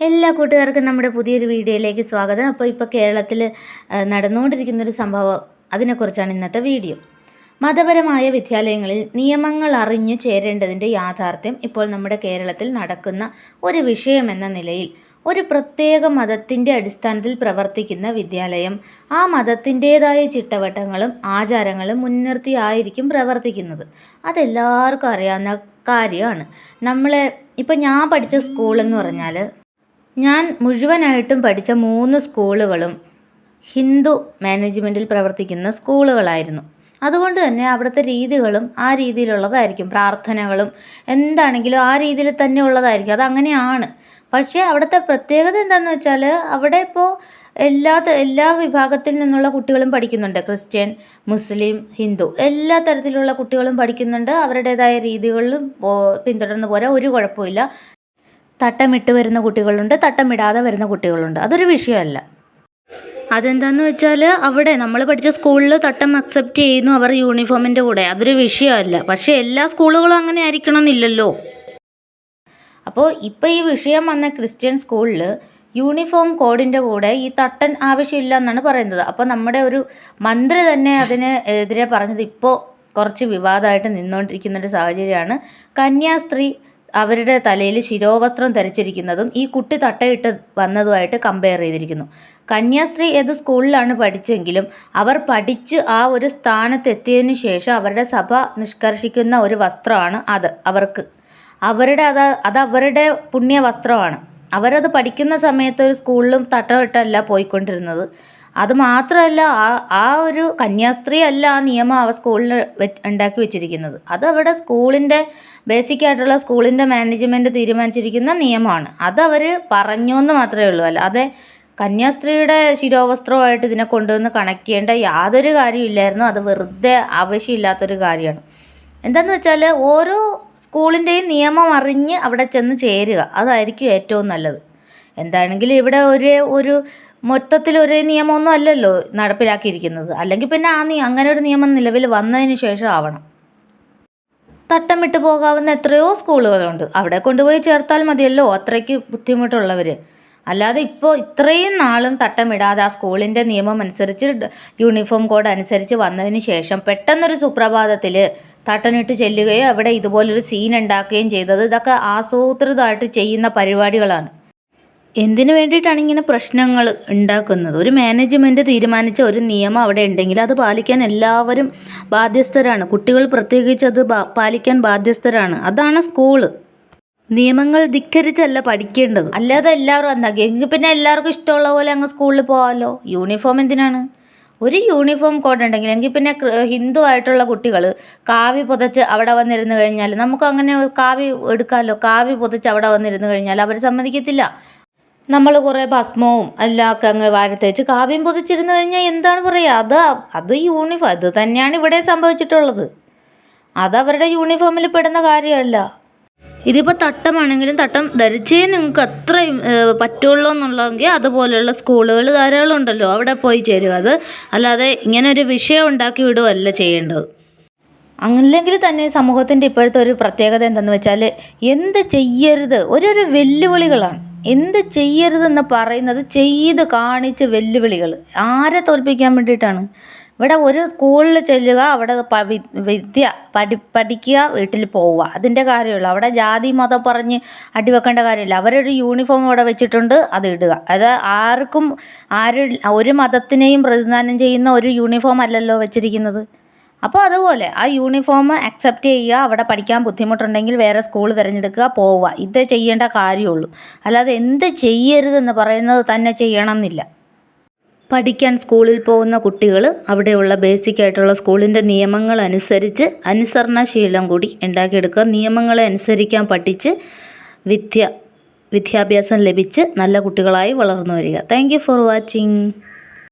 എല്ലാ കൂട്ടുകാർക്കും നമ്മുടെ പുതിയൊരു വീഡിയോയിലേക്ക് സ്വാഗതം. അപ്പോൾ ഇപ്പോൾ കേരളത്തിൽ നടന്നുകൊണ്ടിരിക്കുന്നൊരു സംഭവം അതിനെക്കുറിച്ചാണ് ഇന്നത്തെ വീഡിയോ. മതപരമായ വിദ്യാലയങ്ങളിൽ നിയമങ്ങൾ അറിഞ്ഞു ചേരേണ്ടതിന്റെ യാഥാർത്ഥ്യം ഇപ്പോൾ നമ്മുടെ കേരളത്തിൽ നടക്കുന്ന ഒരു വിഷയമെന്ന നിലയിൽ ഒരു പ്രത്യേക മതത്തിന്റെ അടിസ്ഥാനത്തിൽ പ്രവർത്തിക്കുന്ന വിദ്യാലയം ആ മതത്തിന്റേതായ ചിട്ടവട്ടങ്ങളും ആചാരങ്ങളും മുൻനിർത്തിയായിരിക്കും പ്രവർത്തിക്കുന്നത്. അതെല്ലാവർക്കും അറിയാവുന്ന കാര്യമാണ്. നമ്മളെ ഇപ്പം ഞാൻ പഠിച്ച സ്കൂളെന്ന് പറഞ്ഞാൽ ഞാൻ മുഴുവനായിട്ടും പഠിച്ച മൂന്ന് സ്കൂളുകളും ഹിന്ദു മാനേജ്മെന്റിൽ പ്രവർത്തിക്കുന്ന സ്കൂളുകളായിരുന്നു. അതുകൊണ്ട് തന്നെ അവിടുത്തെ രീതികളും ആ രീതിയിലുള്ളതായിരിക്കും. പ്രാർത്ഥനകളും എന്താണെങ്കിലും ആ രീതിയിൽ തന്നെ ഉള്ളതായിരിക്കും. അതങ്ങനെയാണ് പക്ഷേ അവിടുത്തെ പ്രത്യേകത എന്താണെന്ന് വെച്ചാൽ അവിടെ ഇപ്പോൾ എല്ലാ എല്ലാ വിഭാഗത്തിൽ നിന്നുള്ള കുട്ടികളും പഠിക്കുന്നുണ്ട്. ക്രിസ്ത്യൻ മുസ്ലിം ഹിന്ദു എല്ലാ തരത്തിലുള്ള കുട്ടികളും പഠിക്കുന്നുണ്ട്. അവരുടേതായ രീതികളിലും പിന്തുടർന്ന് പോരാ ഒരു കുഴപ്പമില്ല. തട്ടമിട്ട് വരുന്ന കുട്ടികളുണ്ട് തട്ടമിടാതെ വരുന്ന കുട്ടികളുണ്ട്. അതൊരു വിഷയമല്ല. അതെന്താന്ന് വെച്ചാൽ അവിടെ നമ്മൾ പഠിച്ച സ്കൂളിൽ തട്ടം അക്സെപ്റ്റ് ചെയ്യുന്നു അവർ യൂണിഫോമിന്റെ കൂടെ. അതൊരു വിഷയമല്ല. പക്ഷേ എല്ലാ സ്കൂളുകളും അങ്ങനെ ആയിരിക്കണം എന്നില്ലല്ലോ അപ്പോൾ ഇപ്പോൾ ഈ വിഷയം വന്ന ക്രിസ്ത്യൻ സ്കൂളിൽ യൂണിഫോം കോഡിന്റെ കൂടെ ഈ തട്ടൻ ആവശ്യമില്ല എന്നാണ് പറയുന്നത്. അപ്പോൾ നമ്മുടെ ഒരു മന്ത്രി തന്നെ അതിന് എതിരെ പറഞ്ഞത് ഇപ്പോൾ കുറച്ച് വിവാദമായിട്ട് നിന്നുകൊണ്ടിരിക്കുന്ന ഒരു സാഹചര്യമാണ്. കന്യാസ്ത്രീ അവരുടെ തലയിൽ ശിരോവസ്ത്രം ധരിച്ചിരിക്കുന്നതും ഈ കുട്ടി തട്ടയിട്ട് വന്നതുമായിട്ട് കമ്പയർ ചെയ്തിരിക്കുന്നു. കന്യാസ്ത്രീ ഏത് സ്കൂളിലാണ് പഠിച്ചെങ്കിലും അവർ പഠിച്ച് ആ ഒരു സ്ഥാനത്തെത്തിയതിന് ശേഷം അവരുടെ സഭ നിഷ്കർഷിക്കുന്ന ഒരു വസ്ത്രമാണ് അത് അവർക്ക്. അവരുടെ അത് അത് അവരുടെ പുണ്യ വസ്ത്രമാണ് അവരത് പഠിക്കുന്ന സമയത്ത് ഒരു സ്കൂളിലും തട്ടമിട്ടല്ല പോയിക്കൊണ്ടിരുന്നത്. അത് മാത്രമല്ല ആ ആ ഒരു കന്യാസ്ത്രീ അല്ല ആ നിയമം അവ സ്കൂളിൽ ഉണ്ടാക്കി വെച്ചിരിക്കുന്നത്. അത് അവിടെ സ്കൂളിന്റെ ബേസിക് ആയിട്ടുള്ള സ്കൂളിന്റെ മാനേജ്മെന്റ് തീരുമാനിച്ചിരിക്കുന്ന നിയമമാണ്. അതവർ പറഞ്ഞു എന്ന് മാത്രമേ ഉള്ളൂ. അല്ലാതെ കന്യാസ്ത്രീയുടെ ശിരോവസ്ത്രമായിട്ട് ഇതിനെ കൊണ്ടുവന്ന് കണക്ട് ചെയ്യേണ്ട യാതൊരു കാര്യമില്ലായിരുന്നു അത് വെറുതെ ആവശ്യമില്ലാത്തൊരു കാര്യമാണ്. എന്താണെന്ന് വെച്ചാൽ ഓരോ സ്കൂളിന്റെയും നിയമം അറിഞ്ഞ് അവിടെ ചെന്ന് ചേരുക. അതായിരിക്കും ഏറ്റവും നല്ലത്. എന്താണെങ്കിലും ഇവിടെ ഒരു ഒരു മൊത്തത്തിൽ ഒരേ നിയമമൊന്നും അല്ലല്ലോ നടപ്പിലാക്കിയിരിക്കുന്നത്. അല്ലെങ്കിൽ പിന്നെ ആ നീ അങ്ങനെ ഒരു നിയമം നിലവിൽ വന്നതിന് ശേഷം ആവണം. തട്ടം വിട്ട് പോകാവുന്ന എത്രയോ സ്കൂളുകളുണ്ട്. അവിടെ കൊണ്ടുപോയി ചേർത്താൽ മതിയല്ലോ അത്രയ്ക്ക് ബുദ്ധിമുട്ടുള്ളവർ അല്ലാതെ ഇപ്പോൾ ഇത്രയും നാളും തട്ടമിടാതെ ആ സ്കൂളിന്റെ നിയമം അനുസരിച്ച് യൂണിഫോം കോഡ് അനുസരിച്ച് വന്നതിന് ശേഷം പെട്ടെന്നൊരു സുപ്രഭാതത്തിൽ തട്ടനിട്ട് ചെല്ലുകയോ അവിടെ ഇതുപോലൊരു സീൻ ഉണ്ടാക്കുകയും ചെയ്തത് ഇതൊക്കെ ആസൂത്രിതമായിട്ട് ചെയ്യുന്ന പരിപാടികളാണ്. എന്തിനു വേണ്ടിയിട്ടാണ് ഇങ്ങനെ പ്രശ്നങ്ങൾ ഉണ്ടാക്കുന്നത്? ഒരു മാനേജ്മെന്റ് തീരുമാനിച്ച ഒരു നിയമം അവിടെ ഉണ്ടെങ്കിൽ അത് പാലിക്കാൻ എല്ലാവരും ബാധ്യസ്ഥരാണ്. കുട്ടികൾ പ്രത്യേകിച്ച് അത് പാലിക്കാൻ ബാധ്യസ്ഥരാണ്. അതാണ് സ്കൂൾ നിയമങ്ങൾ ധിക്കരിച്ചല്ല പഠിക്കേണ്ടത്. അല്ലാതെ എല്ലാവരും എന്താ എങ്കിൽ പിന്നെ എല്ലാവർക്കും ഇഷ്ടമുള്ള പോലെ അങ്ങ് സ്കൂളിൽ പോകാമല്ലോ. യൂണിഫോം എന്തിനാണ്? ഒരു യൂണിഫോം കോഡ് ഉണ്ടെങ്കിൽ എങ്കിൽ പിന്നെ ഹിന്ദു ആയിട്ടുള്ള കുട്ടികൾ കാവി പുതച്ച് അവിടെ വന്നിരുന്നു കഴിഞ്ഞാൽ നമുക്ക് അങ്ങനെ കാവി എടുക്കാമല്ലോ. കാവി പുതച്ച് അവിടെ വന്നിരുന്നു കഴിഞ്ഞാൽ അവർ സമ്മതിക്കത്തില്ല. നമ്മൾ കുറേ ഭസ്മവും എല്ലാം ഒക്കെ അങ്ങ് വാരത്തേച്ച് കാവ്യം പൊതിച്ചിരുന്നു കഴിഞ്ഞാൽ എന്താണ് പറയുക അത് അത് യൂണിഫോം അത് തന്നെയാണ് ഇവിടെ സംഭവിച്ചിട്ടുള്ളത്. അത് അവരുടെ യൂണിഫോമിൽ പെടുന്ന കാര്യമല്ല. ഇതിപ്പോൾ തട്ടമാണെങ്കിലും തട്ടം ധരിച്ചേ നിങ്ങൾക്ക് അത്രയും പറ്റുള്ളൂ എന്നുള്ളതെങ്കിൽ അതുപോലെയുള്ള സ്കൂളുകൾ ധാരാളം ഉണ്ടല്ലോ അവിടെ പോയി ചേരുക. അത് അല്ലാതെ ഇങ്ങനെ ഒരു വിഷയം ഉണ്ടാക്കി വിടുകയല്ല ചെയ്യേണ്ടത്. അല്ലെങ്കിൽ തന്നെ സമൂഹത്തിന്റെ ഇപ്പോഴത്തെ ഒരു പ്രത്യേകത എന്തെന്ന് വെച്ചാൽ എന്ത് ചെയ്യരുത്? ഓരോരോ വെല്ലുവിളികളാണ്. എന്ത് ചെയ്യരുതെന്ന് പറയുന്നത് ചെയ്ത് കാണിച്ച് വെല്ലുവിളികൾ. ആരെ തോൽപ്പിക്കാൻ വേണ്ടിയിട്ടാണ്? ഇവിടെ ഒരു സ്കൂളിൽ ചെല്ലുക അവിടെ വിദ്യ പഠി പഠിക്കുക വീട്ടിൽ പോവുക. അതിന്റെ കാര്യമുള്ളൂ. അവിടെ ജാതി മതം പറഞ്ഞ് അടിവെക്കേണ്ട കാര്യമില്ല. അവരൊരു യൂണിഫോം അവിടെ വെച്ചിട്ടുണ്ട് അത് ഇടുക. അത് ആർക്കും ആരും ഒരു മതത്തിനെയും പ്രതിദാനം ചെയ്യുന്ന ഒരു യൂണിഫോം അല്ലല്ലോ വെച്ചിരിക്കുന്നത്. അപ്പോൾ അതുപോലെ ആ യൂണിഫോം അക്സെപ്റ്റ് ചെയ്യുക അവിടെ പഠിക്കാൻ ബുദ്ധിമുട്ടുണ്ടെങ്കിൽ വേറെ സ്കൂൾ തിരഞ്ഞെടുക്കുക പോവുക. ഇതേ ചെയ്യേണ്ട കാര്യമുള്ളൂ. അല്ലാതെ എന്ത് ചെയ്യരുതെന്ന് പറയുന്നത് തന്നെ ചെയ്യണം എന്നില്ല പഠിക്കാൻ സ്കൂളിൽ പോകുന്ന കുട്ടികൾ അവിടെയുള്ള ബേസിക് ആയിട്ടുള്ള സ്കൂളിന്റെ നിയമങ്ങൾ അനുസരിച്ച് അനുസരണശീലം കൂടി ഉണ്ടാക്കിയെടുക്കുക. നിയമങ്ങളെ അനുസരിക്കാൻ പഠിച്ച് വിദ്യ വിദ്യാഭ്യാസം ലഭിച്ച് നല്ല കുട്ടികളായി വളർന്നു വരിക. Thank for watching